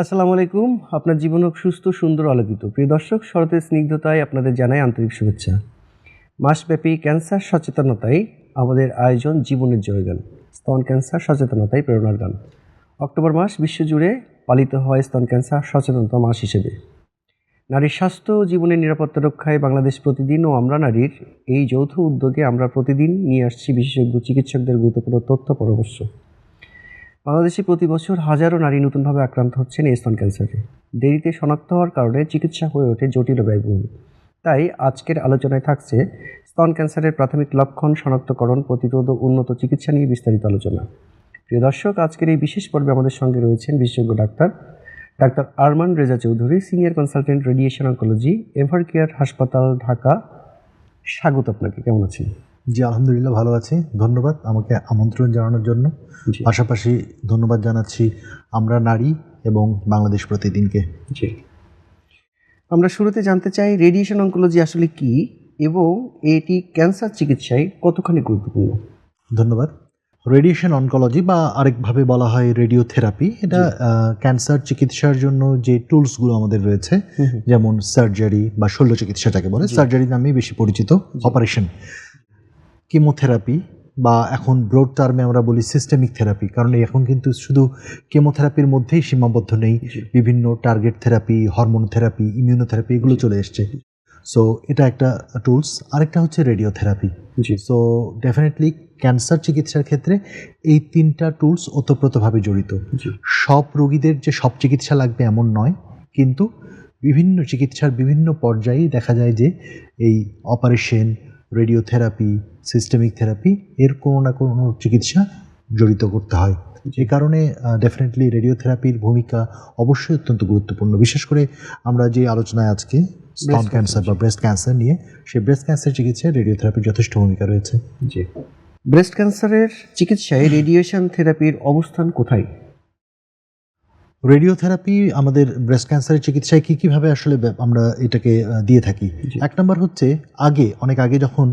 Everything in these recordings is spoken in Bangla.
আসসালামু আলাইকুম। আপনার জীবন হোক সুস্থ, সুন্দর, আলোকিত। প্রিয় দর্শক, শরতের স্নিগ্ধতায় আপনাদের জানাই আন্তরিক শুভেচ্ছা। মাসব্যাপী ক্যান্সার সচেতনতায় আমাদের আয়োজন জীবনের জয়গান। স্তন ক্যান্সার সচেতনতায় প্রেরণার গান। অক্টোবর মাস বিশ্বজুড়ে পালিত হয় স্তন ক্যান্সার সচেতনতা মাস হিসেবে। নারীর স্বাস্থ্য, জীবনের নিরাপত্তা রক্ষায় বাংলাদেশ প্রতিদিন ও আমরা নারীর এই যৌথ উদ্যোগে আমরা প্রতিদিন নিয়ে আসছি বিশেষজ্ঞ, চিকিৎসকদের গুরুত্বপূর্ণ তথ্য, পরামর্শ। বাংলাদেশে প্রতি বছর হাজারো নারী নতুনভাবে আক্রান্ত হচ্ছেন স্তন ক্যান্সারে। দেরিতে শনাক্ত হওয়ার কারণে চিকিৎসা হয়ে ওঠে জটিল ব্যয়বহুল। তাই আজকের আলোচনায় থাকছে স্তন ক্যান্সারের প্রাথমিক লক্ষণ শনাক্তকরণ প্রতিরোধ ও উন্নত চিকিৎসা নিয়ে বিস্তারিত আলোচনা। প্রিয় দর্শক, আজকের এই বিশেষ পর্বে আমাদের সঙ্গে রয়েছেন বিশেষজ্ঞ doctor doctor Arman Reza Chowdhury, senior consultant radiation oncology Ever Care হাসপাতাল, ঢাকা। স্বাগত আপনাকে, কেমন আছেন? জি আলহামদুলিল্লাহ ভালো আছি। ধন্যবাদ আমাকে আমন্ত্রণ জানানোর জন্য। পাশাপাশি ধন্যবাদ জানাচ্ছি আমরা নারী এবং বাংলাদেশ প্রতিদিনকে। জি। আমরা শুরুতে জানতে চাই রেডিয়েশন অঙ্কোলজি আসলে কি এবং এটি ক্যান্সার চিকিৎসায় কতখানি গুরুত্বপূর্ণ? ধন্যবাদ। রেডিয়েশন অনকোলজি বা আরেকভাবে বলা হয় রেডিওথেরাপি এটা ক্যান্সার চিকিৎসার জন্য যে টুলসগুলো আমাদের রয়েছে। যেমন সার্জারি বা শল্য চিকিৎসাটাকে বলে সার্জারি নামেই বেশি পরিচিত অপারেশন কেমোথেরাপি বা এখন ব্রড টার্মে আমরা বলি সিস্টেমিক থেরাপি কারণ এখন কিন্তু শুধু কেমোথেরাপির মধ্যেই সীমাবদ্ধ নেই বিভিন্ন target therapy hormone therapy immunotherapy এগুলো চলে এসছে। সো এটা একটা টুলস আরেকটা হচ্ছে রেডিওথেরাপি জি। সো ডেফিনেটলি ক্যান্সার চিকিৎসার ক্ষেত্রে এই তিনটা টুলস ওতপ্রোতভাবে জড়িত। সব রোগীদের যে সব চিকিৎসা লাগবে এমন নয় কিন্তু বিভিন্ন চিকিৎসার বিভিন্ন পর্যায়েই দেখা যায় যে এই অপারেশন রেডিওথেরাপি সিস্টেমিক থেরাপি এর কোনো না কোনো চিকিৎসা জড়িত করতে হয়। যে কারণে ডেফিনেটলি রেডিওথেরাপির ভূমিকা অবশ্যই অত্যন্ত গুরুত্বপূর্ণ। বিশেষ করে আমরা যে আলোচনায় আজকে স্তন ক্যান্সার বা ব্রেস্ট ক্যান্সার নিয়ে সেই ব্রেস্ট ক্যান্সার চিকিৎসায় রেডিওথেরাপির যথেষ্ট ভূমিকা রয়েছে। জি। ব্রেস্ট ক্যান্সারের চিকিৎসায় রেডিয়েশন থেরাপির অবস্থান কোথায়? রেডিওথেরাপি আমাদের ব্রেস্ট ক্যান্সারের চিকিৎসায় কী কীভাবে আসলে আমরা এটাকে দিয়ে থাকি? এক নম্বর হচ্ছে আগে অনেক আগে যখন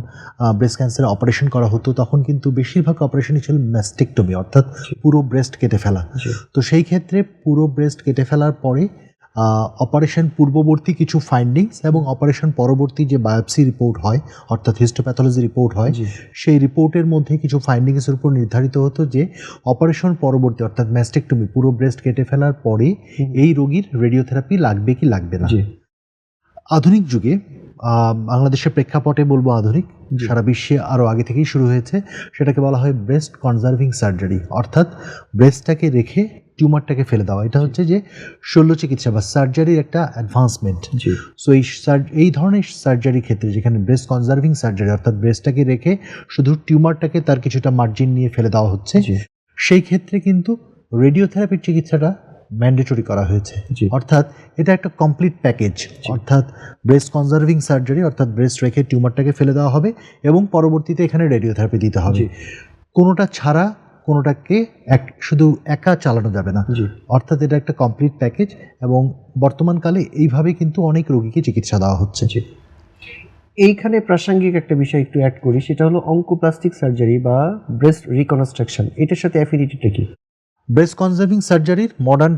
ব্রেস্ট ক্যান্সারে অপারেশন করা হতো তখন কিন্তু বেশিরভাগ অপারেশনই ছিল ম্যাস্টেকটমি অর্থাৎ পুরো ব্রেস্ট কেটে ফেলা। তো সেই ক্ষেত্রে পুরো ব্রেস্ট কেটে ফেলার পরে অপারেশন পূর্ববর্তী কিছু ফাইন্ডিংস এবং অপারেশন পরবর্তী যে বায়োপসি রিপোর্ট হয় অর্থাৎ হিস্টোপ্যাথোলজি রিপোর্ট হয় সেই রিপোর্টের মধ্যে কিছু ফাইন্ডিংসের উপর নির্ধারিত হতো যে অপারেশন পরবর্তী অর্থাৎ ম্যাস্টেকটমি পুরো ব্রেস্ট কেটে ফেলার পরে এই রোগীর রেডিওথেরাপি লাগবে কি লাগবে না। আধুনিক যুগে বাংলাদেশের প্রেক্ষাপটে বলব আধুনিক। সারা বিশ্বে আরও আগে থেকেই শুরু হয়েছে। সেটাকে বলা হয় ব্রেস্ট কনজার্ভিং সার্জারি অর্থাৎ ব্রেস্টটাকে রেখে টিউমারটাকে ফেলে দেওয়া। এটা হচ্ছে যে শল্য চিকিৎসা বা সার্জারির একটা অ্যাডভান্সমেন্ট সো এই এই ধরনের সার্জারির ক্ষেত্রে যেখানে ব্রেস্ট কনজার্ভিং সার্জারি অর্থাৎ ব্রেস্টটাকে রেখে শুধু টিউমারটাকে তার কিছুটা মার্জিন নিয়ে ফেলে দেওয়া হচ্ছে সেই ক্ষেত্রে কিন্তু রেডিওথেরাপির চিকিৎসাটা ম্যান্ডেটরি করা হয়েছে। জি। অর্থাৎ এটা একটা কমপ্লিট প্যাকেজ অর্থাৎ ব্রেস্ট কনজার্ভিং সার্জারি অর্থাৎ ব্রেস্ট রেখে টিউমারটাকে ফেলে দেওয়া হবে এবং পরবর্তীতে এখানে রেডিওথেরাপি দিতে হবে। কোনোটা ছাড়া কোনোটাকে এক শুধু একা চালানো যাবে না। জি। অর্থাৎ এটা একটা কমপ্লিট প্যাকেজ এবং বর্তমানকালে এইভাবে কিন্তু অনেক রোগীকে চিকিৎসা দেওয়া হচ্ছে। এইখানে প্রাসঙ্গিক একটা বিষয় একটু অ্যাড করি সেটা হলো অঙ্কোপ্লাস্টিক সার্জারি বা ব্রেস্ট রিকনস্ট্রাকশন এটার সাথে অ্যাফিনিটিটা কি? ব্রেস্ট কনজার্ভিং সার্জারির মডার্ন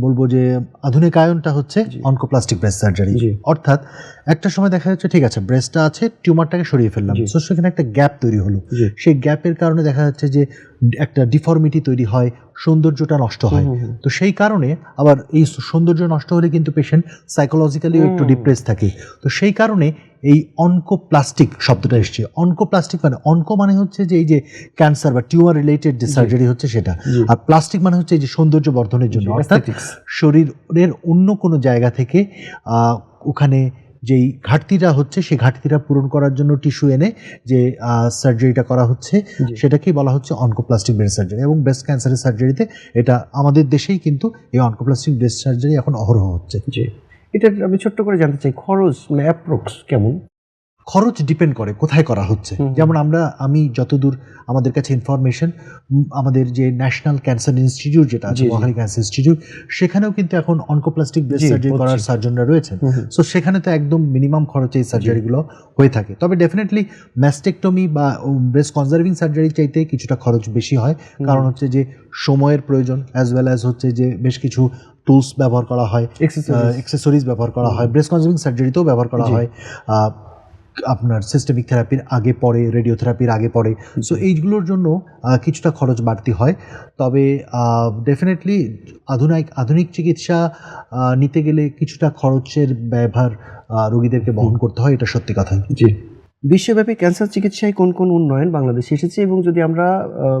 বলব যে আধুনিক আয়নটা হচ্ছে। অনকোপ্লাস্টিক ব্রেস্ট সার্জারি অর্থাৎ একটা সময় দেখা যাচ্ছে ঠিক আছে ব্রেস্টটা আছে টিউমারটাকে সরিয়ে ফেললাম। তো সেখানে একটা গ্যাপ তৈরি হলো। সেই গ্যাপের কারণে দেখা যাচ্ছে যে একটা ডিফর্মিটি তৈরি হয় সৌন্দর্যটা নষ্ট হয়। তো সেই কারণে আবার এই সৌন্দর্য নষ্ট হলে কিন্তু পেশেন্ট সাইকোলজিক্যালিও একটু ডিপ্রেস থাকে। তো সেই কারণে এই অনকোপ্লাস্টিক শব্দটা এসছে। অনকোপ্লাস্টিক মানে অনকো মানে হচ্ছে যে এই যে ক্যান্সার বা টিউমার রিলেটেড যে সার্জারি হচ্ছে সেটা। আর প্লাস্টিক মানে হচ্ছে এই যে সৌন্দর্য বর্ধনের জন্য। অর্থাৎ শরীরের অন্য কোনো জায়গা থেকে ওখানে যেই ঘাটতিটা হচ্ছে সেই ঘাটতিটা পূরণ করার জন্য টিস্যু এনে যে সার্জারিটা করা হচ্ছে। সেটাকেই বলা হচ্ছে অনকোপ্লাস্টিক ব্রেস্ট সার্জারি এবং ব্রেস্ট ক্যান্সারের সার্জারিতে এটা আমাদের দেশেই কিন্তু এই অনকোপ্লাস্টিক ব্রেস্ট সার্জারি এখন অহরহ হচ্ছে। জি। এটা আমি ছোট্ট করে জানতে চাই খরচ মানে অ্যাপ্রক্স কেমন? খরচ ডিপেন্ড করে কোথায় করা হচ্ছে। যেমন আমরা আমি যতদূর আমাদের কাছে ইনফরমেশন আমাদের যে ন্যাশনাল ক্যান্সার ইনস্টিটিউট যেটা আছে জি। ক্যান্সার ইনস্টিটিউট সেখানেও কিন্তু এখন অনকোপ্লাস্টিক ব্রেস্ট জি, সার্জারি করার সার্জনরা হুম। সো সেখানে তো একদম মিনিমাম খরচে এই সার্জারিগুলো হয়ে থাকে। তবে ডেফিনেটলি ম্যাস্টেকটমি বা ব্রেস্ট কনজার্ভিং সার্জারি চাইতে কিছুটা খরচ বেশি হয়। কারণ হচ্ছে যে সময়ের প্রয়োজন অ্যাজ ওয়েল অ্যাজ হচ্ছে যে বেশ কিছু টুলস ব্যবহার করা হয়. এক্সেসরিজ ব্যবহার করা হয় ব্রেস্ট কনজার্ভিং সার্জারিতেও ব্যবহার করা হয়। আপনার সিস্টেমিক থেরাপির আগে পরে রেডিওথেরাপির আগে পরে সো এইগুলোর জন্য কিছুটা খরচ বাড়তি হয়। তবে ডেফিনেটলি আধুনিক আধুনিক চিকিৎসা নিতে গেলে কিছুটা খরচের ব্যবহার রোগীদেরকে বহন করতে হয় এটা সত্যি কথা। জি। বিশ্বব্যাপী ক্যান্সার চিকিৎসায় কোন কোন উন্নয়ন বাংলাদেশে এসেছে এবং যদি আমরা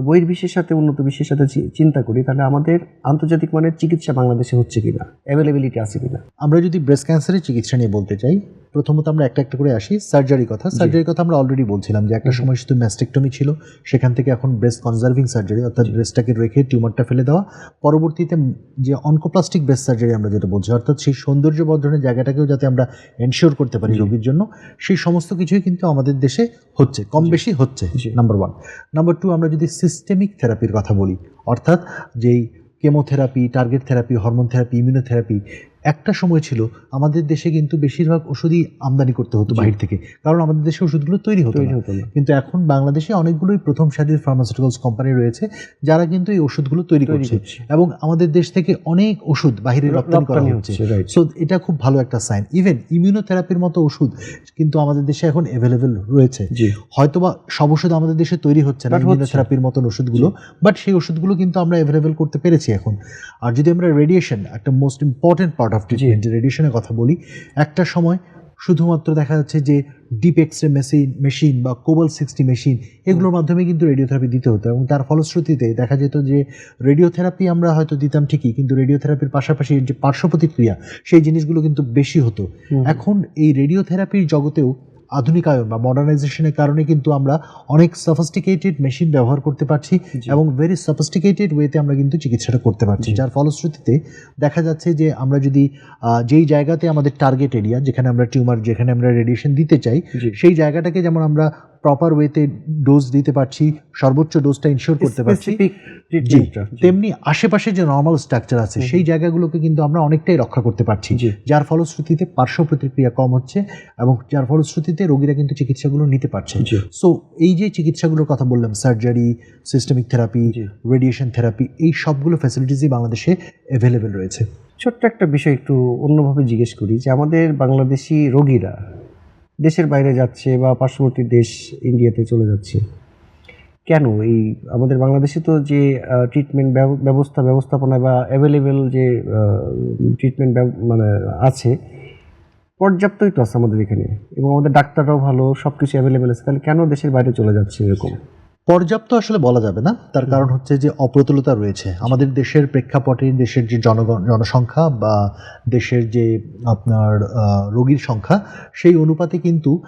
বহির্বিশ্বের সাথে উন্নত বিশ্বের সাথে চিন্তা করি তাহলে আমাদের আন্তর্জাতিক মানের চিকিৎসা বাংলাদেশে হচ্ছে কিনা? অ্যাভেলেবিলিটি আছে কিনা? আমরা যদি ব্রেস্ট ক্যান্সারের চিকিৎসা নিয়ে বলতে চাই প্রথমত আমরা একটা একটা করে আসি। সার্জারি কথা। সার্জারির কথা আমরা অলরেডি বলছিলাম যে একটা সময় শুধু ম্যাস্টেকটমি ছিল সেখান থেকে এখন ব্রেস্ট কনজার্ভিং সার্জারি অর্থাৎ ব্রেস্টটাকে রেখে টিউমারটা ফেলে দেওয়া। পরবর্তীতে যে অনকোপ্লাস্টিক ব্রেস্ট সার্জারি আমরা যেটা বলছি অর্থাৎ সেই সৌন্দর্য বর্ধনের জায়গাটাকেও যাতে আমরা এনশিওর করতে পারি রোগীর জন্য সেই সমস্ত কিছুই কিন্তু আমাদের দেশে হচ্ছে কম বেশি হচ্ছে নাম্বার ওয়ান নাম্বার টু আমরা যদি সিস্টেমিক থেরাপির কথা বলি অর্থাৎ যেই chemotherapy target therapy hormone therapy immunotherapy একটা সময় ছিল আমাদের দেশে কিন্তু বেশিরভাগ ওষুধই আমদানি করতে হতো বাহির থেকে। কারণ আমাদের দেশে ওষুধগুলো তৈরি হতো কিন্তু এখন বাংলাদেশে অনেকগুলোই প্রথম সারির ফার্মাসিউটিক্যালস কোম্পানি রয়েছে যারা কিন্তু এই ওষুধগুলো তৈরি করছে। এবং আমাদের দেশ থেকে অনেক ওষুধ বাহিরে রপ্তানি করা হচ্ছে। সো এটা খুব ভালো একটা সাইন ইভেন ইমিউনোথেরাপির মতো ওষুধ কিন্তু আমাদের দেশে এখন অ্যাভেলেবেল রয়েছে। হয়তোবা সব ওষুধ আমাদের দেশে তৈরি হচ্ছে না। ইমিউনোথেরাপির মতন ওষুধগুলো বাট সেই ওষুধগুলো কিন্তু আমরা অ্যাভেলেবেল করতে পেরেছি এখন। আর যদি আমরা রেডিয়েশন একটা মোস্ট ইম্পর্টেন্ট পার্ট ট্রিটমেন্ট যে রেডিয়েশনের কথা বলি। একটা সময় শুধুমাত্র দেখা যাচ্ছে যে deep X ray machine machine বা কোবল সিক্সটি মেশিন এগুলোর মাধ্যমে কিন্তু রেডিওথেরাপি দিতে হতো এবং তার ফলশ্রুতিতে দেখা যেত যে রেডিওথেরাপি আমরা হয়তো দিতাম ঠিকই কিন্তু রেডিওথেরাপির পাশাপাশি যে পার্শ্ব প্রতিক্রিয়া সেই জিনিসগুলো কিন্তু বেশি হতো। এখন এই রেডিওথেরাপির জগতেও আধুনিকায়ন বা মডার্নাইজেশনের কারণে কিন্তু আমরা অনেক সফিস্টিকেটেড মেশিন ব্যবহার করতে পারছি এবং ভেরি সফিস্টিকেটেড ওয়েতে আমরা কিন্তু চিকিৎসাটা করতে পারছি। যার ফলশ্রুতিতে দেখা যাচ্ছে যে আমরা যদি যেই জায়গাতে আমাদের টার্গেট এরিয়া যেখানে আমরা টিউমার যেখানে আমরা রেডিয়েশন দিতে চাই সেই জায়গাটাকে যেমন আমরা প্রপার ওয়েতে ডোজ দিতে পারছি সর্বোচ্চ ডোজটা ইনশিওর করতে পারছি। তেমনি আশেপাশে যে নর্মাল স্ট্রাকচার আছে সেই জায়গাগুলোকে কিন্তু আমরা অনেকটাই রক্ষা করতে পারছি। যার ফলশ্রুতিতে পার্শ্ব প্রতিক্রিয়া কম হচ্ছে এবং যার ফলশ্রুতিতে রোগীরা কিন্তু চিকিৎসাগুলো নিতে পারছে। সো এই যে চিকিৎসাগুলোর কথা বললাম surgery systemic therapy radiation therapy এই সবগুলো ফ্যাসিলিটিসই বাংলাদেশে অ্যাভেলেবেল রয়েছে। ছোট্ট একটা বিষয় একটু অন্যভাবে জিজ্ঞেস করি যে আমাদের বাংলাদেশি রোগীরা দেশের বাইরে যাচ্ছে বা পার্শ্ববর্তী দেশ ইন্ডিয়াতে চলে যাচ্ছে, কেন? এই আমাদের বাংলাদেশে তো যে ট্রিটমেন্ট ব্যবস্থা, ব্যবস্থাপনা বা অ্যাভেলেবেল যে ট্রিটমেন্ট মানে আছে, পর্যাপ্তই তো আছে আমাদের এখানে এবং আমাদের ডাক্তাররাও ভালো সব কিছু অ্যাভেলেবেল আছে, তাহলে কেন দেশের বাইরে চলে যাচ্ছে এরকম? পর্যাপ্ত আসলে বলা যাবে না। তার কারণ হচ্ছে যে অপ্রতুলতা রয়েছে। আমাদের দেশের প্রেক্ষাপটে দেশের যে জনগণ জনসংখ্যা বা দেশের যে আপনার রোগীর সংখ্যা সেই অনুপাতে কিন্তু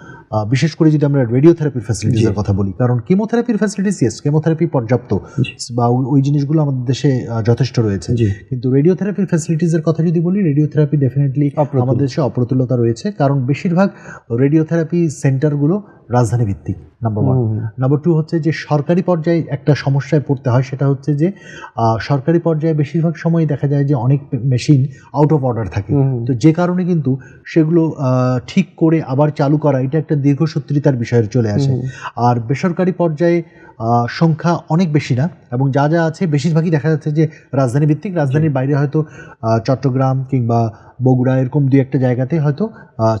বিশেষ করে যদি আমরা রেডিওথেরাপির ফ্যাসিলিটিসের কথা বলি। কারণ কেমোথেরাপির ফ্যাসিলিটিস ইয়েস কেমোথেরাপি পর্যাপ্ত বা ওই- জিনিসগুলো আমাদের দেশে যথেষ্ট রয়েছে। কিন্তু রেডিওথেরাপির ফ্যাসিলিটিসের কথা যদি বলি রেডিওথেরাপি ডেফিনেটলি। আমাদের দেশে অপ্রতুলতা রয়েছে। কারণ বেশিরভাগ রেডিওথেরাপি সেন্টারগুলো রাজধানী ভিত্তিক নাম্বার ওয়ান নাম্বার টু হচ্ছে যে সরকারি পর্যায়ে একটা সমস্যায় পড়তে হয় সেটা হচ্ছে যে সরকারি পর্যায়ে বেশিরভাগ সময় দেখা যায় যে অনেক মেশিন আউট অফ অর্ডার থাকে। তো যে কারণে কিন্তু সেগুলো ঠিক করে আবার চালু করা এটা একটা দীর্ঘসূত্রিতার বিষয়ে চলে আসে। আর বেসরকারি পর্যায়ে সংখ্যা অনেক বেশি না এবং যা যা আছে বেশিরভাগই দেখা যাচ্ছে যে রাজধানী ভিত্তিক রাজধানীর বাইরে হয়তো চট্টগ্রাম কিংবা বগুড়া এরকম দু একটা জায়গাতে হয়তো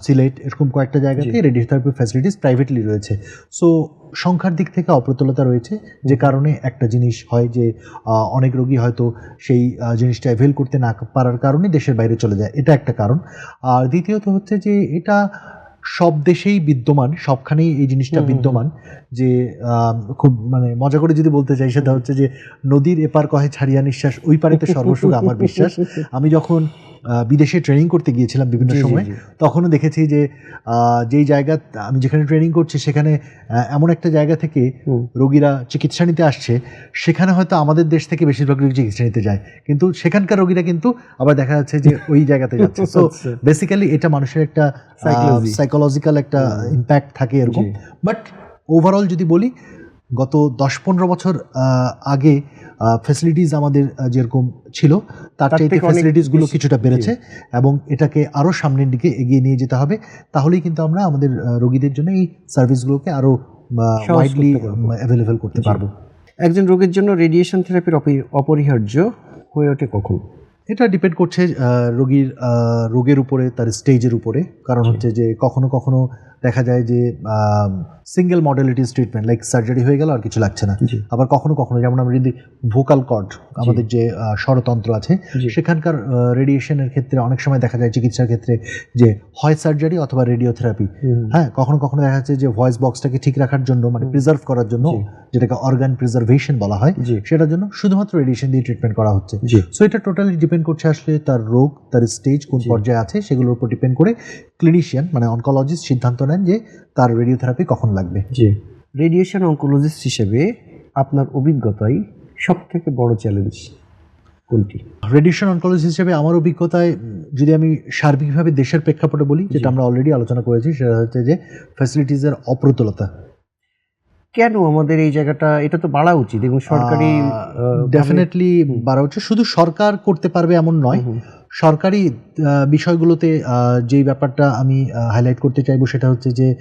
সিলেট এরকম কয়েকটা জায়গাতে রেডিও রেডিওথেরাপি ফ্যাসিলিটিস প্রাইভেটলি রয়েছে। সো সংখ্যার দিক থেকে অপ্রতুলতা রয়েছে যে কারণে একটা জিনিস হয় যে অনেক রোগী হয়তো সেই জিনিসটা অ্যাভেল করতে না পারার কারণে দেশের বাইরে চলে যায়। এটা একটা কারণ। আর দ্বিতীয়ত হচ্ছে যে এটা সব দেশেই বিদ্যমান সবখানেই এই জিনিসটা বিদ্যমান যে খুব মানে মজা করে যদি বলতে চাই সেটা হচ্ছে যে নদীর এপার কহে ছাড়িয়া নিঃশ্বাস ওই পারে তো সর্বসুখ আমার বিশ্বাস। আমি যখন বিদেশে ট্রেনিং করতে গিয়েছিলাম বিভিন্ন সময়। তখনও দেখেছি যে যেই জায়গা আমি যেখানে ট্রেনিং করছি সেখানে এমন একটা জায়গা থেকে। রোগীরা চিকিৎসা নিতে আসছে সেখানে হয়তো আমাদের দেশ থেকে বেশিরভাগ রোগী চিকিৎসা নিতে যায় কিন্তু সেখানকার রোগীরা কিন্তু আবার দেখা যাচ্ছে যে ওই জায়গাতে যাচ্ছে সো আচ্ছা। বেসিক্যালি এটা মানুষের একটা সাইকোলজিক্যাল একটা ইম্প্যাক্ট থাকে এরকম বাট ওভারঅল যদি বলি গত দশ পনেরো বছর আগে ফ্যাসিলিটিস আমাদের যেরকম ছিল তার চাইতে ফ্যাসিলিটিসগুলো কিছুটা বেড়েছে এবং এটাকে আরও সামনের দিকে এগিয়ে নিয়ে যেতে হবে। তাহলেই কিন্তু আমরা আমাদের রোগীদের জন্য এই সার্ভিসগুলোকে আরও ওয়াইডলি। অ্যাভেলেবেল করতে পারব। একজন রোগীর জন্য রেডিয়েশন থেরাপির অপরিহার্য হয়ে ওঠে কখন? এটা ডিপেন্ড করছে রোগীর রোগের উপরে তার স্টেজের উপরে। কারণ হচ্ছে যে কখনো কখনো দেখা যায় যে single modalities treatment like surgery হয়ে গেল আর কিছু লাগছে না। আবার কখনো কখনো যেমন আমরা যদি ভোকাল কর্ড আমাদের যে স্বরতন্ত্র আছে সেখানকার রেডিয়েশনের ক্ষেত্রে অনেক সময় দেখা যায় চিকিৎসার ক্ষেত্রে যে হয় সার্জারি অথবা রেডিওথেরাপি। হ্যাঁ কখনো কখনো দেখা যাচ্ছে যে ভয়েস বক্সটাকে ঠিক রাখার জন্য মানে প্রিজার্ভ করার জন্য যেটাকে অর্গান প্রিজার্ভেশন বলা হয় সেটার জন্য শুধুমাত্র রেডিয়েশন দিয়ে ট্রিটমেন্ট করা হচ্ছে। সো এটা টোটালি ডিপেন্ড করছে আসলে তার রোগ তার স্টেজ কোন পর্যায়ে আছে সেগুলোর উপর ডিপেন্ড করে ক্লিনিশিয়ান মানে অনকোলজিস্ট সিদ্ধান্ত নেন যে তার রেডিওথেরাপি কখন লাগবে? জি। রেডিয়েশন অঙ্কোলজিস্ট হিসেবে আপনার অভিজ্ঞতাই সব থেকে বড় চ্যালেঞ্জ কোনটি? রেডিয়েশন অনকোলজি হিসেবে আমার অভিজ্ঞতায় যদি আমি সার্বিকভাবে দেশের প্রেক্ষাপটে বলি যেটা আমরা অলরেডি আলোচনা করেছি সেটা হচ্ছে যে ফ্যাসিলিটিসের অপ্রতুলতা। কেন আমাদের এই জায়গাটা এটা তো বাড়া উচিত এবং সরকারি ডেফিনেটলি বাড়া উচিত। শুধু সরকার করতে পারবে এমন নয় সরকারি বিষয়গুলোতে যে যেই ব্যাপারটা আমি হাইলাইট করতে চাইব সেটা হচ্ছে যে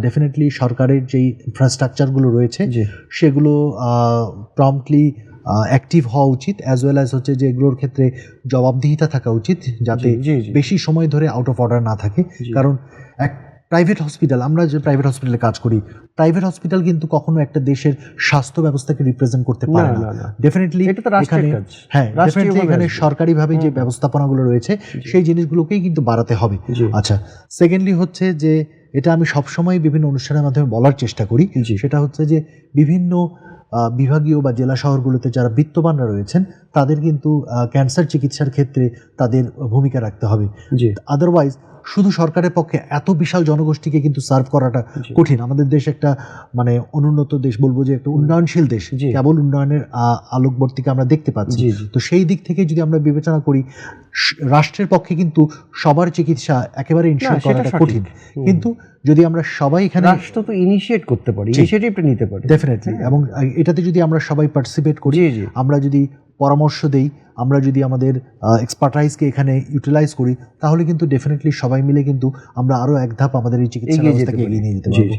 ডেফিনেটলি সরকারের যেই ইনফ্রাস্ট্রাকচারগুলো রয়েছে সেগুলো প্রম্পটলি অ্যাক্টিভ হওয়া উচিত অ্যাজ ওয়েল অ্যাজ হচ্ছে যে এগুলোর ক্ষেত্রে জবাবদিহিতা থাকা উচিত যাতে বেশি সময় ধরে আউট অফ অর্ডার না থাকে। কারণ এক প্রাইভেট হসপিটাল আমরা যে প্রাইভেট হসপিটালে কাজ করি প্রাইভেট হসপিটাল কিন্তু কখনো একটা দেশের স্বাস্থ্য ব্যবস্থাকে রিপ্রেজেন্ট করতে পারে না ডেফিনেটলি এখানে হ্যাঁ ডেফিনেটলি এখানে সরকারিভাবে যে। ব্যবস্থাপনাগুলো রয়েছে সেই জিনিসগুলোকেই কিন্তু বাড়াতে হবে। আচ্ছা সেকেন্ডলি হচ্ছে যে এটা আমি সবসময় বিভিন্ন অনুষ্ঠানের মাধ্যমে বলার চেষ্টা করি সেটা হচ্ছে যে বিভিন্ন বিভাগীয় বা জেলা শহরগুলোতে যারা বিত্তবানরা রয়েছেন তাদের কিন্তু ক্যান্সার চিকিৎসার ক্ষেত্রে তাদের ভূমিকা রাখতে হবে। আদারওয়াইজ শুধু সরকারের পক্ষে এত বিশাল জনগোষ্ঠীকে কিন্তু সার্ভ করাটা কঠিন। আমাদের দেশ একটা মানে অনুন্নত দেশ বলব যে একটা উন্নয়নশীল দেশ। কেবল উন্নয়নের আলোকবর্তিকা আমরা দেখতে পাচ্ছি। তো সেই দিক থেকে যদি আমরা বিবেচনা করি রাষ্ট্রের পক্ষে কিন্তু সবার চিকিৎসা একেবারে ইনশিওর করাটা কঠিন। কিন্তু যদি আমরা সবাই এখানে রাষ্ট্র তো ইনিশিয়েট করতে পারি। ইনিশিয়েটিভটা নিতে পারি। ডেফিনেটলি। এবং এটাতে যদি আমরা সবাই পার্টিসিপেট করি আমরা যদি পরামর্শ দেই আমরা যদি আমাদের এক্সপার্টাইজকে এখানে ইউটিলাইজ করি তাহলে কিন্তু ডেফিনেটলি সবাই মিলে কিন্তু আমরা আরও এক ধাপ আমাদের এই চিকিৎসা ব্যবস্থাকে এগিয়ে নিয়ে যেতে পারব।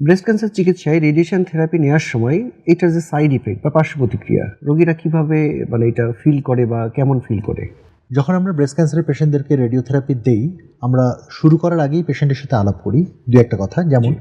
ব্রেস্ট ক্যান্সার চিকিৎসায় রেডিয়েশন থেরাপি নেওয়ার সময় এটার যে সাইড ইফেক্ট বা পার্শ্ব প্রতিক্রিয়া রোগীরা কীভাবে মানে এটা ফিল করে বা কেমন ফিল করে? যখন আমরা ব্রেস্ট ক্যান্সারের পেশেন্টদেরকে রেডিওথেরাপি দেই আমরা শুরু করার আগেই পেশেন্টের সাথে আলাপ করি। দু একটা কথা যেমন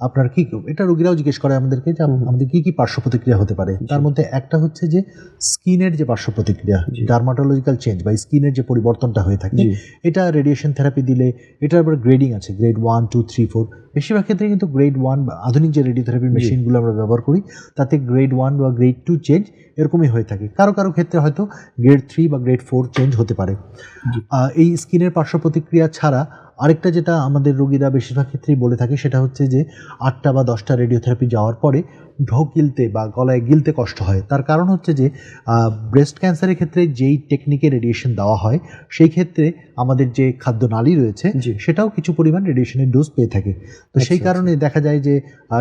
আপনার কি এটা রোগীরাও জিজ্ঞেস করে আমাদেরকে যে আমাদের কি কি পার্শ্ব প্রতিক্রিয়া হতে পারে। তার মধ্যে একটা হচ্ছে যে স্কিনের যে পার্শ্ব প্রতিক্রিয়া ডার্মাটোলজিক্যাল চেঞ্জ বা স্কিনের যে পরিবর্তনটা হয়ে থাকে এটা রেডিয়েশন থেরাপি দিলে এটার আবার গ্রেডিং আছে grade one two three four বেশিরভাগ ক্ষেত্রে কিন্তু গ্রেড ওয়ান বা আধুনিক যে রেডিওথেরাপি জি। মেশিনগুলো আমরা ব্যবহার করি তাতে গ্রেড ওয়ান বা গ্রেড টু চেঞ্জ এরকমই হয়ে থাকে। কারও কারও ক্ষেত্রে হয়তো গ্রেড থ্রি বা গ্রেড ফোর চেঞ্জ হতে পারে। এই স্কিনের পার্শ্ব প্রতিক্রিয়া ছাড়া আরেকটা যেটা আমাদের রোগীরা বেশিরভাগ ক্ষেত্রেই বলে থাকে সেটা হচ্ছে যে আটটা বা দশটা রেডিওথেরাপি যাওয়ার পরে ঢোক গিলতে বা গলায় গিলতে কষ্ট হয়। তার কারণ হচ্ছে যে ব্রেস্ট ক্যান্সারের ক্ষেত্রে যেই টেকনিকে রেডিয়েশন দেওয়া হয় সেই ক্ষেত্রে আমাদের যে খাদ্যনালী রয়েছে জি। সেটাও কিছু পরিমাণ রেডিয়েশনের ডোজ পেয়ে থাকে। তো সেই আচ্ছা, কারণে দেখা যায় যে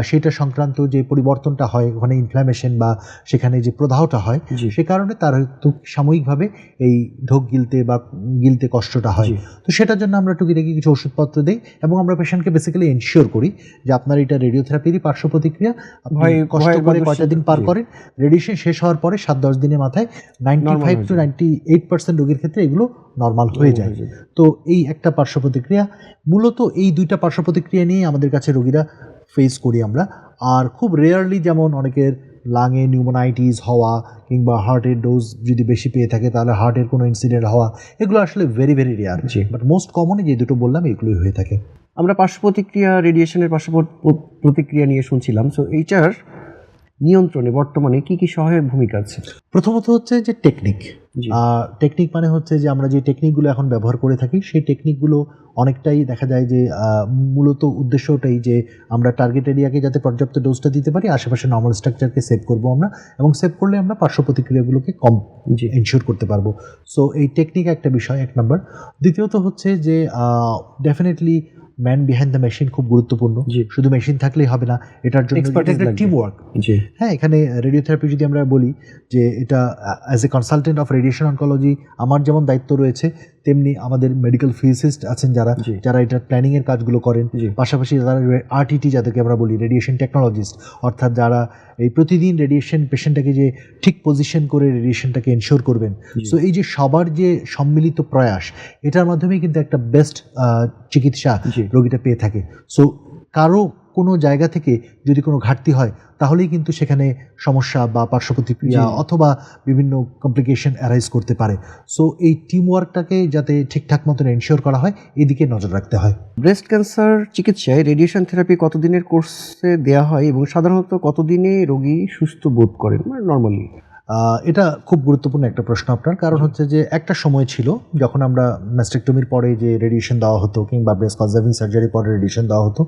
সেটা সংক্রান্ত যে পরিবর্তনটা হয় ওখানে ইনফ্ল্যামেশন বা সেখানে যে প্রদাহটা হয় সে কারণে তার হয়তো সাময়িকভাবে এই ঢোক গিলতে বা গিলতে কষ্টটা হয়। তো সেটার জন্য আমরা টুকিটাকি কিছু ওষুধপত্র দিই এবং আমরা পেশেন্টকে বেসিক্যালি এনশিওর করি যে আপনার এটা রেডিওথেরাপিরই পার্শ্ব প্রতিক্রিয়া ভয়- কষ্ট করে কয়টা দিন পার। করেন? রেডিয়েশন শেষ হওয়ার পরে সাত দশ দিনের মাথায় ninety five to ninety eight percent রোগীর ক্ষেত্রে এগুলো নর্মাল হয়ে যায়। তো এই একটা পার্শ্ব প্রতিক্রিয়া মূলত এই দুইটা পার্শ্ব প্রতিক্রিয়া নিয়ে আমাদের কাছে রোগীরা ফেস করি আমরা। আর খুব রেয়ারলি যেমন অনেকের লাঙে নিউমোনাইটিস হওয়া কিংবা হার্টের ডোজ যদি বেশি পেয়ে থাকে তাহলে হার্টের কোনো ইনসিডেন্ট হওয়া এগুলো আসলে very very rare but most কমনই যে দুটো বললাম এগুলোই হয়ে থাকে। আমরা পার্শ্ব প্রতিক্রিয়া রেডিয়েশনের পার্শ্ব প্র- প্র- প্রতিক্রিয়া নিয়ে শুনছিলাম। সো এইটার নিয়ন্ত্রণে বর্তমানে কি কি সহায়ক ভূমিকা আছে? প্রথমত হচ্ছে যে টেকনিক টেকনিক মানে হচ্ছে যে আমরা যে টেকনিকগুলো এখন ব্যবহার করে থাকি সেই টেকনিকগুলো অনেকটাই দেখা যায় যে মূলত উদ্দেশ্য ওটাই যে আমরা টার্গেট এরিয়াকে যাতে পর্যাপ্ত ডোজটা দিতে পারি আশেপাশে নর্মাল স্ট্রাকচারকে সেভ করব আমরা এবং সেভ করলে আমরা পার্শ্ব প্রতিক্রিয়াগুলোকে কম জি। এনশিওর করতে পারব। সো এই টেকনিক একটা বিষয় এক নম্বর দ্বিতীয়ত হচ্ছে যে definitely man behind the machine খুব গুরুত্বপূর্ণ। শুধু মেশিন থাকলেই হবে না এটার জন্য একটা টিম ওয়ার্ক হ্যাঁ এখানে রেডিওথেরাপি যদি আমরা বলি যে এটা as a consultant of radiation oncology আমার যেমন দায়িত্ব রয়েছে তেমনি আমাদের মেডিকেল ফিজিসিস্ট আছেন যারা যারা এটার প্ল্যানিং এর কাজগুলো করেন। পাশাপাশি যারা আরটিটি যাদেরকে আমরা বলি রেডিয়েশন টেকনোলজিস্ট অর্থাৎ যারা এই প্রতিদিন রেডিয়েশন পেশেন্টটাকে যে ঠিক পজিশন করে রেডিয়েশনটাকে এনশিওর করবেন। সো এই যে সবার যে সম্মিলিত প্রয়াস এটার মাধ্যমে কিন্তু একটা বেস্ট চিকিৎসা। রোগীটা পেয়ে থাকে। সো কারও কোনো জায়গা থেকে যদি কোনো ঘাটতি হয় তাহলেই কিন্তু সেখানে সমস্যা বা পার্শ্ব প্রতিক্রিয়া অথবা বিভিন্ন কমপ্লিকেশন অ্যারাইজ করতে পারে। সো এই টিম ওয়ার্কটাকে যাতে ঠিকঠাক মতন এনশিওর করা হয় এদিকে নজর রাখতে হয়। ব্রেস্ট ক্যান্সার চিকিৎসায় রেডিয়েশন থেরাপি কতদিনের কোর্সে দেওয়া হয় এবং সাধারণত কতদিনে রোগী সুস্থ বোধ করেন? মানে নর্মালি আহ, এটা খুব গুরুত্বপূর্ণ একটা প্রশ্ন আপনার। কারণ হচ্ছে যে একটা সময় ছিল যখন আমরা ম্যাস্টেকটমির পরে যে রেডিয়েশন দেওয়া হতো কিংবা ব্রেস্ট কনজার্ভিং সার্জারির পরে রেডিয়েশন দেওয়া হতো,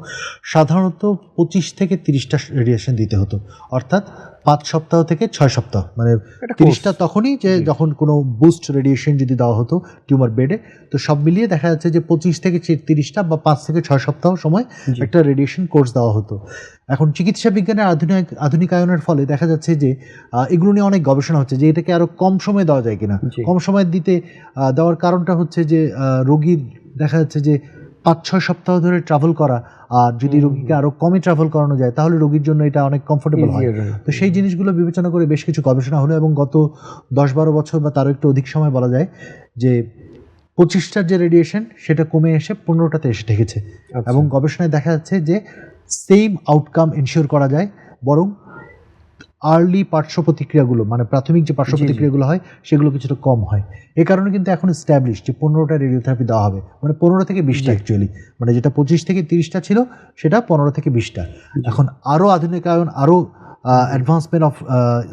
সাধারণত পঁচিশ থেকে তিরিশটা রেডিয়েশন দিতে হতো। অর্থাৎ পাঁচ সপ্তাহ থেকে ছয় সপ্তাহ মানে তিরিশটা তখনই যে যখন কোনো বুস্ট রেডিয়েশন যদি দেওয়া হতো টিউমার বেডে তো সব মিলিয়ে দেখা যাচ্ছে যে পঁচিশ থেকে তিরিশটা বা পাঁচ থেকে ছয় সপ্তাহ সময় একটা রেডিয়েশন কোর্স দেওয়া হতো। এখন চিকিৎসা বিজ্ঞানের আধুনিক আধুনিকায়নের ফলে দেখা যাচ্ছে যে এগুলো নিয়ে অনেক গবেষণা হচ্ছে যে এটাকে আরও কম সময় দেওয়া যায় কিনা। কম সময় দিতে দেওয়ার কারণটা হচ্ছে যে রোগীর দেখা যাচ্ছে যে পাঁচ ছয় সপ্তাহ ধরে ট্রাভেল করা আর যদি। রোগীকে আরও কমে ট্রাভেল করানো যায় তাহলে রোগীর জন্য এটা অনেক কমফোর্টেবল হয় তো সেই জিনিসগুলো বিবেচনা করে বেশ কিছু গবেষণা হলো এবং গত দশ বারো বছর বা তারও একটু অধিক সময় বলা যায় যে পঁচিশটার যে রেডিয়েশন সেটা কমে এসে পনেরোটাতে এসে ঠেকেছে আচ্ছা। এবং গবেষণায় দেখা যাচ্ছে যে সেম আউটকাম এনশিওর করা যায় বরং আর্লি পার্শ্ব প্রতিক্রিয়াগুলো মানে প্রাথমিক যে পার্শ্ব। প্রতিক্রিয়াগুলো হয় সেগুলো কিছুটা কম হয়। এ কারণে কিন্তু এখন স্ট্যাবলিশ যে পনেরোটা রেডিওথেরাপি দেওয়া হবে মানে পনেরো থেকে বিশটা অ্যাকচুয়ালি মানে যেটা পঁচিশ থেকে তিরিশটা ছিল সেটা পনেরো থেকে বিশটা। এখন আরও আধুনিকায়ন আরও অ্যাডভান্সমেন্ট অফ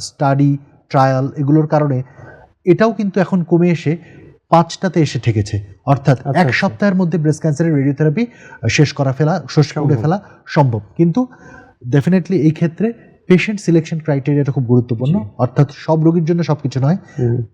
স্টাডি ট্রায়াল এগুলোর কারণে এটাও কিন্তু এখন কমে এসে পাঁচটাতে এসে ঠেকেছে। অর্থাৎ আচ্ছা, এক আচ্ছা। সপ্তাহের মধ্যে ব্রেস্ট ক্যান্সারের রেডিওথেরাপি শেষ করা ফেলা শেষ করে ফেলা সম্ভব। কিন্তু ডেফিনেটলি এই ক্ষেত্রে পেশেন্ট সিলেকশন ক্রাইটেরিয়াটা খুব গুরুত্বপূর্ণ। অর্থাৎ সব রোগীর জন্য সব কিছু নয়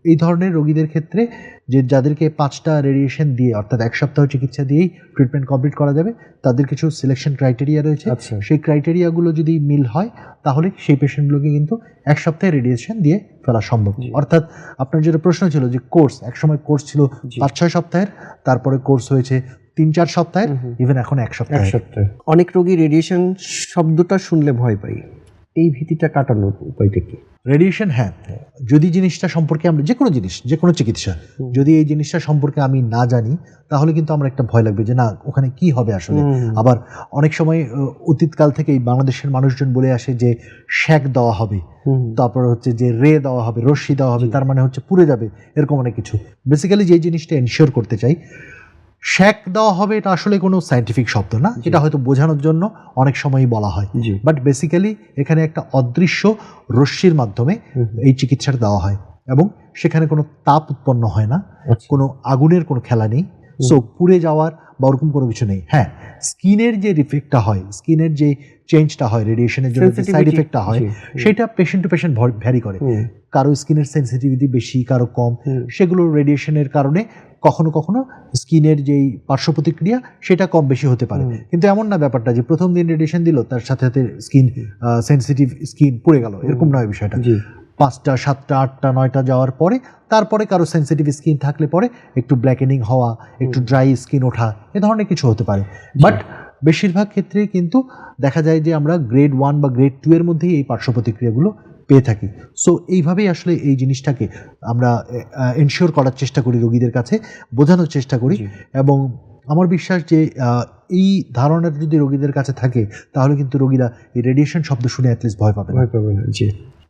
এই ধরনের রোগীদের ক্ষেত্রে যে যাদেরকে পাঁচটা রেডিয়েশন দিয়ে অর্থাৎ এক সপ্তাহ চিকিৎসা দিয়েই ট্রিটমেন্ট কমপ্লিট করা যাবে তাদের কিছু সিলেকশন ক্রাইটেরিয়া রয়েছে। আচ্ছা। সেই ক্রাইটেরিয়াগুলো যদি মিল হয় তাহলে সেই পেশেন্টগুলোকে কিন্তু এক সপ্তাহে রেডিয়েশন দিয়ে ফেলা সম্ভব। অর্থাৎ আপনার যেটা প্রশ্ন ছিল যে কোর্স এক সময় কোর্স ছিল পাঁচ ছয় সপ্তাহের তারপরে কোর্স হয়েছে তিন চার সপ্তাহের। ইভেন এখন এক এক সপ্তাহ। সপ্তাহে অনেক রোগী রেডিয়েশন শব্দটা শুনলে ভয় পাই এই ভীতিটা কাটানোর উপায়টা কি? রেডিয়েশন হ্যাঁ। যদি জিনিসটা সম্পর্কে আমরা যে কোনো জিনিস যে কোনো চিকিৎসা যদি এই জিনিসটা সম্পর্কে আমি না জানি তাহলে কিন্তু আমার একটা ভয় লাগবে যে না ওখানে কি হবে আসলে? আবার অনেক সময় অতীতকাল থেকেই বাংলাদেশের মানুষজন বলে আসে যে শ্যাক দেওয়া হবে। তারপর হচ্ছে যে রে দেওয়া হবে রশ্মি দেওয়া হবে তার মানে হচ্ছে পুড়ে যাবে এরকম অনেক কিছু। বেসিক্যালি যে জিনিসটা এনশিওর করতে চাই শ্যাক দেওয়া হবে এটা আসলে কোনো সাইন্টিফিক শব্দ না। এটা হয়তো বোঝানোর জন্য অনেক সময়ই বলা হয়। বাট বেসিক্যালি এখানে একটা অদৃশ্য রশ্মির মাধ্যমে এই চিকিৎসাটা দেওয়া হয় এবং সেখানে কোনো তাপ উৎপন্ন হয় না। আচ্ছা। কোনো আগুনের কোনো খেলা নেই। সো পুড়ে যাওয়ার বা ওরকম কোনো কিছু নেই। হ্যাঁ স্কিনের যে রিফেক্টটা হয় স্কিনের যে চেঞ্জটা হয় রেডিয়েশনের জন্য যে সাইড ইফেক্টটা হয় সেটা পেশেন্ট টু পেশেন্ট ভ্যারি করে। কারও স্কিনের সেন্সিটিভিটি বেশি কারও কম। সেগুলো রেডিয়েশনের কারণে কখনো কখনো স্কিনের যেই পার্শ্ব প্রতিক্রিয়া সেটা কম বেশি হতে পারে। কিন্তু এমন না ব্যাপারটা যে প্রথম দিন রেডিয়েশন দিল তার সাথে সাথে স্কিন সেন্সিটিভ স্কিন পুড়ে গেল। এরকম নয় বিষয়টা। পাঁচটা সাতটা আটটা নয়টা যাওয়ার পরে তারপরে কারও সেন্সিটিভ স্কিন থাকলে পরে একটু ব্ল্যাকেনিং হওয়া একটু ড্রাই স্কিন ওঠা এ ধরনের কিছু হতে পারে। বাট বেশিরভাগ ক্ষেত্রে কিন্তু দেখা যায় যে আমরা গ্রেড ওয়ান বা গ্রেড টু এর মধ্যেই এই পার্শ্ব প্রতিক্রিয়াগুলো পেয়ে থাকি। সো এইভাবেই আসলে এই জিনিসটাকে আমরা এনশিওর করার চেষ্টা করি রোগীদের কাছে বোঝানোর চেষ্টা করি এবং আমার বিশ্বাস যে এই ধারণাটা যদি রোগীদের কাছে থাকে তাহলে কিন্তু রোগীরা এই রেডিয়েশন শব্দ শুনে অ্যাটলিস্ট ভয় পাবে ভয় পাবে না জি।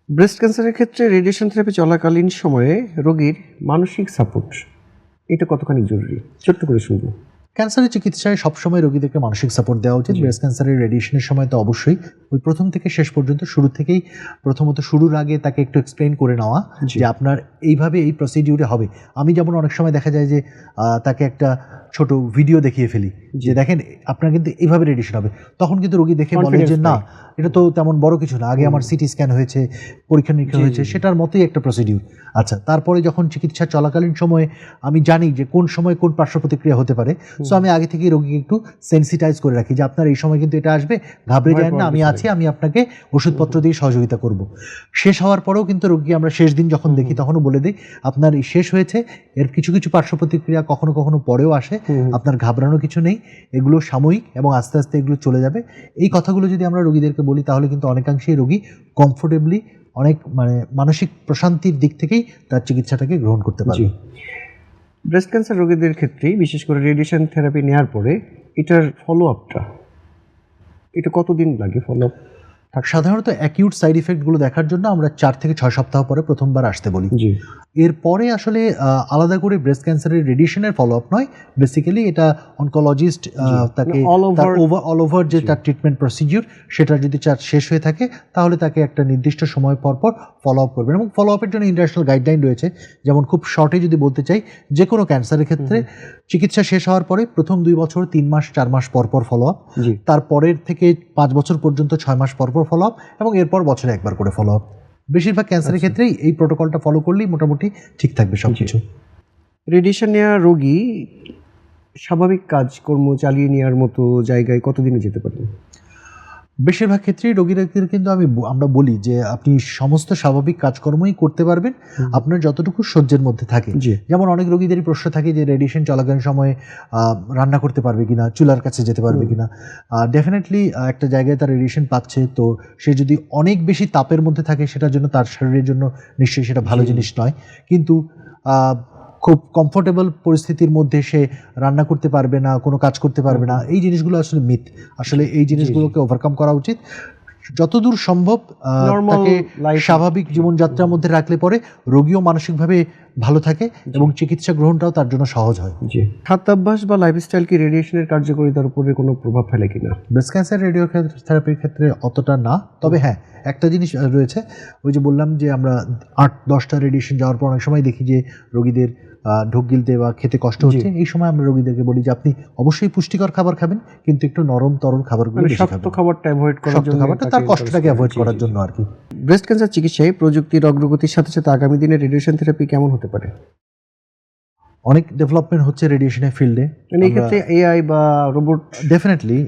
ব্রেস্ট ক্যান্সারের ক্ষেত্রে রেডিয়েশন থেরাপি চলাকালীন সময়ে রোগীর মানসিক সাপোর্ট এটা কতখানি জরুরি? ছোট্ট করে শুনব। ক্যান্সারের চিকিৎসায় সবসময় রোগীদেরকে মানসিক সাপোর্ট দেওয়া উচিত। ব্রেস্ট ক্যান্সারের রেডিয়েশনের সময় তো অবশ্যই। ওই প্রথম থেকে শেষ পর্যন্ত শুরু থেকেই প্রথমত শুরুর আগে তাকে একটু এক্সপ্লেন করে নেওয়া যে আপনার এইভাবে এই প্রসিডিউরে হবে। আমি যেমন অনেক সময় দেখা যায় যে তাকে একটা ছোট ভিডিও দেখিয়ে ফেলি যে দেখেন আপনার কিন্তু এইভাবে রেডিয়েশন হবে। তখন কিন্তু রোগী দেখে বলে যে না এটা তো তেমন বড় কিছু না। আগে আমার সিটি স্ক্যান হয়েছে পরীক্ষা নিরীক্ষা হয়েছে সেটার মতোই একটা প্রসিডিউর আচ্ছা তারপরে যখন চিকিৎসা চলাকালীন সময়ে আমি জানি যে কোন সময় কোন পার্শ্ব প্রতিক্রিয়া হতে পারে সো আমি আগে থেকেই রোগীকে একটু সেন্সিটাইজ করে রাখি যে আপনার এই সময় কিন্তু এটা আসবে ঘাবড়ে যায় না আমি আছি আমি আপনাকে ওষুধপত্র দিয়ে সহযোগিতা করব। শেষ হওয়ার পরেও কিন্তু রোগী আমরা শেষ দিন যখন দেখি তখনও বলে দিই আপনার শেষ হয়েছে এর কিছু কিছু পার্শ্ব প্রতিক্রিয়া কখনো কখনো পরেও আসে আপনার ঘাবড়ানোর কিছু নেই এগুলো সাময়িক এবং আস্তে আস্তে এগুলো চলে যাবে। এই কথাগুলো যদি আমরা রোগীদেরকে বলি তাহলে কিন্তু অনেকাংশেই রোগী কমফোর্টেবলি অনেক মানে মানসিক প্রশান্তির দিক থেকেই তার চিকিৎসাটাকে গ্রহণ করতে পারবে। ব্রেস্ট ক্যান্সার রোগীদের ক্ষেত্রে বিশেষ করে রেডিয়েশন থেরাপি নেওয়ার পরে এটার ফলো আপটা এটা কতদিন লাগে ফলো আপ সাধারণত অ্যাকিউট সাইড ইফেক্টগুলো দেখার জন্য আমরা চার থেকে ছয় সপ্তাহ পরে প্রথমবার আসতে বলি। এরপরে আসলে আলাদা করে ব্রেস্ট ক্যান্সারের রেডিয়েশনের ফলো আপ নয়। বেসিক্যালি এটা অনকোলজিস্ট তাকে মানে ওভার অল ওভার যে তার ট্রিটমেন্ট প্রসিডিউর সেটা যদি চার শেষ হয়ে থাকে তাহলে তাকে একটা নির্দিষ্ট সময় পর পর ফলো আপ করবেন। এবং ফলো আপের জন্য ইন্টারন্যাশনাল গাইডলাইন রয়েছে। যেমন খুব শর্টে যদি বলতে চাই যে কোনো ক্যান্সারের ক্ষেত্রে চিকিৎসা শেষ হওয়ার পরে প্রথম দুই বছর তিন মাস চার মাস পর পর ফলো আপ তারপরের থেকে পাঁচ বছর পর্যন্ত ছয় মাস পর পর ফলো আপ এবং এরপর বছরে একবার করে ফলো আপ বেশিরভাগ ক্যান্সারের আচ্ছা। ক্ষেত্রেই এই প্রোটোকলটা ফলো করলেই মোটামুটি ঠিক থাকবে সব কিছু রেডিয়েশন নেওয়া রোগী স্বাভাবিক কাজকর্ম চালিয়ে নেওয়ার মতো জায়গায় কতদিনে যেতে পারবেন? বেশিরভাগ ক্ষেত্রেই রোগীদের কিন্তু আমি আমরা বলি যে আপনি সমস্ত স্বাভাবিক কাজকর্মই করতে পারবেন আপনার যতটুকু সহ্যের মধ্যে থাকে। যেমন অনেক রোগীদেরই প্রশ্ন থাকে যে রেডিয়েশন চলাকালীন সময়ে রান্না করতে পারবে কিনা চুলার কাছে যেতে পারবে কিনা। ডেফিনেটলি একটা জায়গায় তার রেডিয়েশন পাচ্ছে তো সে যদি অনেক বেশি তাপের মধ্যে থাকে সেটার জন্য তার শরীরের জন্য নিশ্চয়ই সেটা ভালো জিনিস নয়। কিন্তু খুব কমফোর্টেবল পরিস্থিতির মধ্যে সে রান্না করতে পারবে না কোনো কাজ করতে পারবে না। এই জিনিসগুলো আসলে মিথ আসলে এই জিনিসগুলোকে ওভারকাম করা উচিত। যতদূর সম্ভব তাকে স্বাভাবিক জীবনযাত্রার মধ্যে রাখলে পরে রোগীও মানসিকভাবে ভালো থাকে এবং চিকিৎসা গ্রহণটাও তার জন্য সহজ হয়। জি। খাদ্যাভ্যাস বা লাইফস্টাইল কি রেডিয়েশনের কার্যকারিতার উপরে কোনো প্রভাব ফেলে কিনা? ব্রেস্ট ক্যান্সার রেডিও থেরাপির ক্ষেত্রে অতটা না। তবে হ্যাঁ একটা জিনিস রয়েছে। ওই যে বললাম যে আমরা আট দশটা রেডিয়েশন যাওয়ার পর অনেক সময় দেখি যে রোগীদের ঢোক গিলতে বা খেতে কষ্ট হচ্ছে এই সময় আমরা রোগীদেরকে বলি যে আপনি অবশ্যই পুষ্টিকর খাবার খাবেন কিন্তু একটু নরম তরল খাবারগুলো মানে বেশি খাবেন। খাবারটা অ্যাভয়েড করার জন্য খাবারটা তার কষ্টটাকে অ্যাভয়েড করার জন্য আর কি ব্রেস্ট ক্যান্সার চিকিৎসায় প্রযুক্তির অগ্রগতির সাথে সাথে আগামী দিনে রেডিয়েশন থেরাপি কেমন হতে পারে? অনেক ডেভেলপমেন্ট হচ্ছে রেডিয়েশনের ফিল্ডে মানে এই ক্ষেত্রে এআই বা রোবট ডেফিনেটলি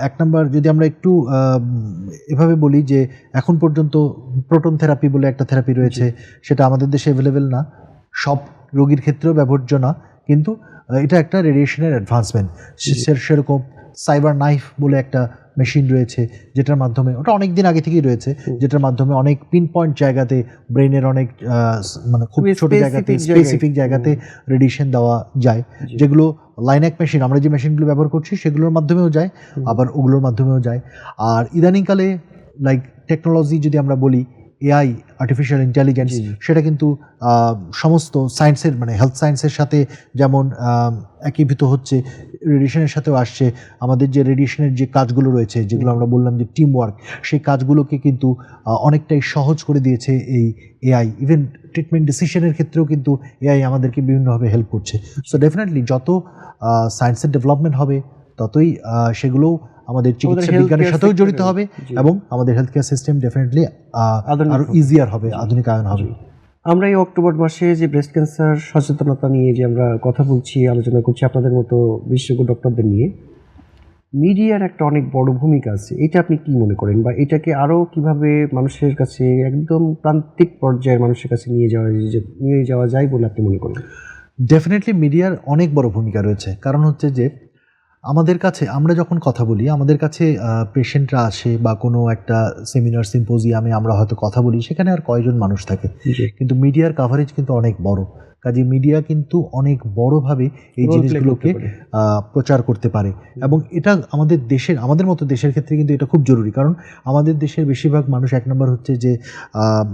এক নাম্বার যদি আমরা একটু আহ, এভাবে বলি যে এখন পর্যন্ত প্রোটন থেরাপি বলে একটা থেরাপি রয়েছে সেটা আমাদের দেশে অ্যাভেলেবেল না। সব রোগীর ক্ষেত্রেও ব্যবহার্য না কিন্তু এটা একটা রেডিয়েশনের অ্যাডভান্সমেন্ট সেরকম সাইবার নাইফ বলে একটা মেশিন রয়েছে যেটার মাধ্যমে ওটা অনেক দিন আগে থেকেই রয়েছে যেটার মাধ্যমে অনেক পিন পয়েন্ট জায়গাতে ব্রেনের অনেক মানে খুব ছোট জায়গাতে স্পেসিফিক জায়গাতে রেডিয়েশন দেওয়া যায়। যেগুলো লাইন্যাক মেশিন আমরা যে মেশিনগুলো ব্যবহার করছি সেগুলোর মাধ্যমেও যায় আবার ওগুলোর মাধ্যমেও যায়। আর ইদানিংকালে লাইক টেকনোলজি যদি আমরা বলি এআই আর্টিফিশিয়াল ইন্টেলিজেন্স। সেটা কিন্তু সমস্ত সায়েন্সের মানে হেলথ সায়েন্সের সাথে যেমন একীভূত হচ্ছে রেডিয়েশনের সাথেও আসছে। আমাদের যে রেডিয়েশনের যে কাজগুলো রয়েছে যেগুলো আমরা বললাম যে টিম ওয়ার্ক সেই কাজগুলোকে কিন্তু অনেকটাই সহজ করে দিয়েছে এই এআই ইভেন ট্রিটমেন্ট ডিসিশনের ক্ষেত্রেও কিন্তু এআই আমাদেরকে বিভিন্নভাবে হেল্প করছে। সো ডেফিনেটলি যত সায়েন্সের ডেভেলপমেন্ট হবে ততই আহ, সেগুলো আমাদের চিকিৎসা বিজ্ঞানের সাথেও জড়িত হবে এবং আমাদের হেলথ কেয়ার সিস্টেম ডেফিনেটলি আধুনিক আরও হবে। ইজিয়ার হবে আধুনিকায়ন হবে। আমরা এই অক্টোবর মাসে যে ব্রেস্ট ক্যান্সার সচেতনতা নিয়ে যে আমরা কথা বলছি আলোচনা করছি আপনাদের মতো বিশেষজ্ঞ ডক্টরদের নিয়ে মিডিয়ার একটা অনেক বড় ভূমিকা আছে। এটা আপনি কি মনে করেন? বা এটাকে আরও কীভাবে মানুষের কাছে একদম প্রান্তিক পর্যায়ের মানুষের কাছে নিয়ে যাওয়া নিয়ে যাওয়া যায় বলে আপনি মনে করেন? ডেফিনেটলি মিডিয়ার অনেক বড় ভূমিকা রয়েছে। কারণ হচ্ছে যে আমাদের কাছে আমরা যখন কথা বলি আমাদের কাছে পেশেন্টরা আসে বা কোনো একটা সেমিনার সিম্পোজিয়ামে আমরা হয়তো কথা বলি সেখানে আর কয়জন মানুষ থাকে? কিন্তু মিডিয়ার কাভারেজ কিন্তু অনেক বড়। কাজে মিডিয়া কিন্তু অনেক বড়ভাবে এই জিনিসগুলোকে প্রচার করতে পারে। এবং এটা আমাদের দেশের আমাদের মতো দেশের ক্ষেত্রে কিন্তু এটা খুব জরুরি। কারণ আমাদের দেশের বেশিরভাগ মানুষ এক নম্বর হচ্ছে যে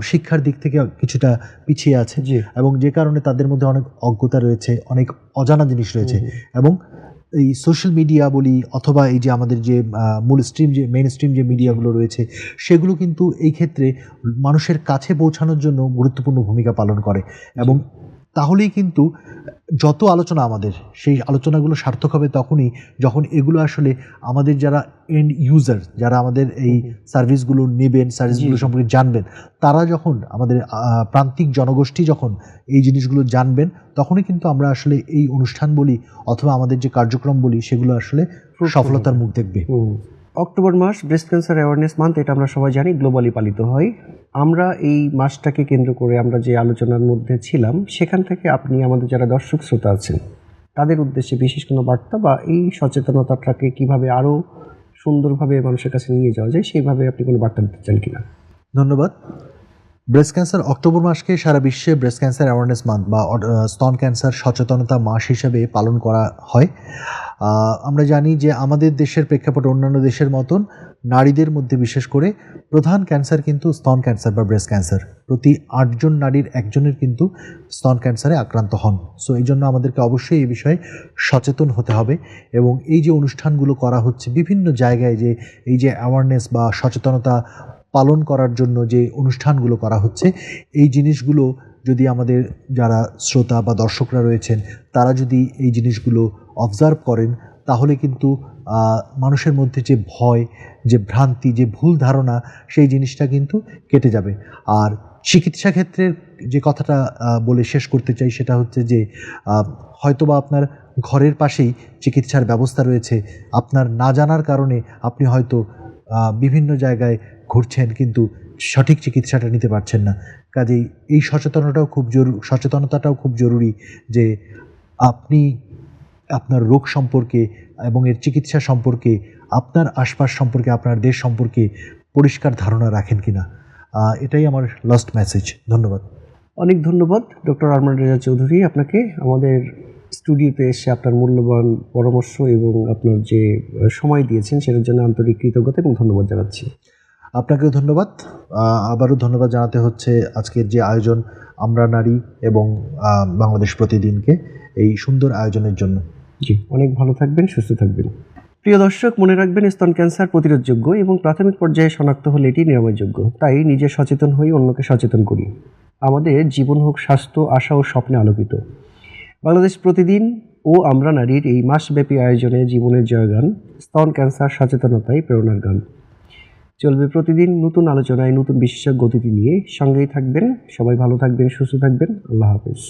শিক্ষার দিক থেকে কিছুটা পিছিয়ে আছে এবং যে কারণে তাদের মধ্যে অনেক অজ্ঞতা রয়েছে অনেক অজানা জিনিস রয়েছে এবং এই সোশ্যাল মিডিয়া বলি অথবা এই যে আমাদের যে মূল স্ট্রিম যে মেন স্ট্রিম যে মিডিয়াগুলো রয়েছে, সেগুলো কিন্তু এই ক্ষেত্রে মানুষের কাছে পৌঁছানোর জন্য গুরুত্বপূর্ণ ভূমিকা পালন করে এবং তাহলেই কিন্তু যত আলোচনা আমাদের সেই আলোচনাগুলো সার্থক হবে তখনই যখন এগুলো আসলে আমাদের যারা এন্ড ইউজার যারা আমাদের এই সার্ভিসগুলো নেবেন সার্ভিসগুলো সম্পর্কে জানবেন তারা যখন আমাদের প্রান্তিক জনগোষ্ঠী যখন এই জিনিসগুলো জানবেন তখনই কিন্তু আমরা আসলে এই অনুষ্ঠান বলি অথবা আমাদের যে কার্যক্রম বলি সেগুলো আসলে সফলতার মুখ দেখবে। অক্টোবর মাস ব্রেস্ট ক্যান্সার অ্যাওয়ারনেস মান্থ এটা আমরা সবাই জানি গ্লোবালি পালিত হয়। আমরা এই মাসটাকে কেন্দ্র করে আমরা যে আলোচনার মধ্যে ছিলাম, সেখান থেকে আপনি আমাদের যারা দর্শক শ্রোতা আছেন, তাদের উদ্দেশ্যে বিশেষ কোনো বার্তা বা এই সচেতনতাটাকে কীভাবে আরও সুন্দরভাবে মানুষের কাছে নিয়ে যাওয়া যায়, সেইভাবে আপনি কোনো বার্তা দিতে চান কিনা? ধন্যবাদ। ব্রেস্ট ক্যান্সার অক্টোবর মাসকে সারা বিশ্বে ব্রেস্ট ক্যান্সার অ্যাওয়ারনেস মান্থ বা স্তন ক্যান্সার সচেতনতা মাস হিসেবে পালন করা হয়। আমরা জানি যে আমাদের দেশের প্রেক্ষাপটে অন্যান্য দেশের মতন নারীদের মধ্যে বিশেষ করে প্রধান ক্যান্সার কিন্তু স্তন ক্যান্সার বা ব্রেস্ট ক্যান্সার। প্রতি আটজন নারীর একজনের কিন্তু স্তন ক্যান্সারে আক্রান্ত হন। সো এই জন্য আমাদেরকে অবশ্যই এই বিষয়ে সচেতন হতে হবে এবং এই যে অনুষ্ঠানগুলো করা হচ্ছে, বিভিন্ন জায়গায় যে এই যে অ্যাওয়ারনেস বা সচেতনতা পালন করার জন্য যে অনুষ্ঠানগুলো করা হচ্ছে, এই জিনিসগুলো যদি আমাদের যারা শ্রোতা বা দর্শকরা রয়েছেন, তারা যদি এই জিনিসগুলো অবজার্ভ করেন তাহলে কিন্তু মানুষের মধ্যে যে ভয়, যে ভ্রান্তি, যে ভুল ধারণা, সেই জিনিসটা কিন্তু কেটে যাবে। আর চিকিৎসা ক্ষেত্রের যে কথাটা বলে শেষ করতে চাই সেটা হচ্ছে যে হয়তোবা আপনার ঘরের পাশেই চিকিৎসার ব্যবস্থা রয়েছে। আপনার না জানার কারণে আপনি হয়তো বিভিন্ন জায়গায় ঘুরছেন কিন্তু সঠিক চিকিৎসাটা নিতে পারছেন না। কাজেই এই সচেতনতাও খুব জরুরি সচেতনতাটাও খুব জরুরি যে, আপনি আপনার রোগ সম্পর্কে এবং এর চিকিৎসা সম্পর্কে আপনার আশপাশ সম্পর্কে আপনার দেশ সম্পর্কে পরিষ্কার ধারণা রাখেন কিনা? এটাই আমার লাস্ট মেসেজ ধন্যবাদ। অনেক ধন্যবাদ ডক্টর আরমান রেজা চৌধুরী আপনাকে। আমাদের স্টুডিওতে এসে আপনার মূল্যবান পরামর্শ এবং আপনার যে সময় দিয়েছেন সেটার জন্য আন্তরিক কৃতজ্ঞতা এবং ধন্যবাদ জানাচ্ছি। আপনাকেও ধন্যবাদ। আবারও ধন্যবাদ জানাতে হচ্ছে আজকের যে আয়োজন আমরা নারী এবং বাংলাদেশ প্রতিদিনকে এই সুন্দর আয়োজনের জন্য। জি। অনেক ভালো থাকবেন, সুস্থ থাকবেন। প্রিয় দর্শক, মনে রাখবেন, স্তন ক্যান্সার প্রতিরোধযোগ্য এবং প্রাথমিক পর্যায়ে শনাক্ত হলে এটি নিরাময়যোগ্য। তাই নিজে সচেতন হয়ে অন্যকে সচেতন করি। আমাদের জীবন হোক, স্বাস্থ্য, আশা ও স্বপ্নে আলোকিত। বাংলাদেশ প্রতিদিন ও আমরা নারীর এই মাসব্যাপী আয়োজনে জীবনের জয়গান, স্তন ক্যান্সার সচেতনতাই প্রেরণার গান। চলবে প্রতিদিন নতুন আলোচনায়, নতুন বিশেষজ্ঞ অতিথি নিয়ে। সঙ্গেই থাকবেন, সবাই ভালো থাকবেন, সুস্থ থাকবেন। আল্লাহ হাফেজ।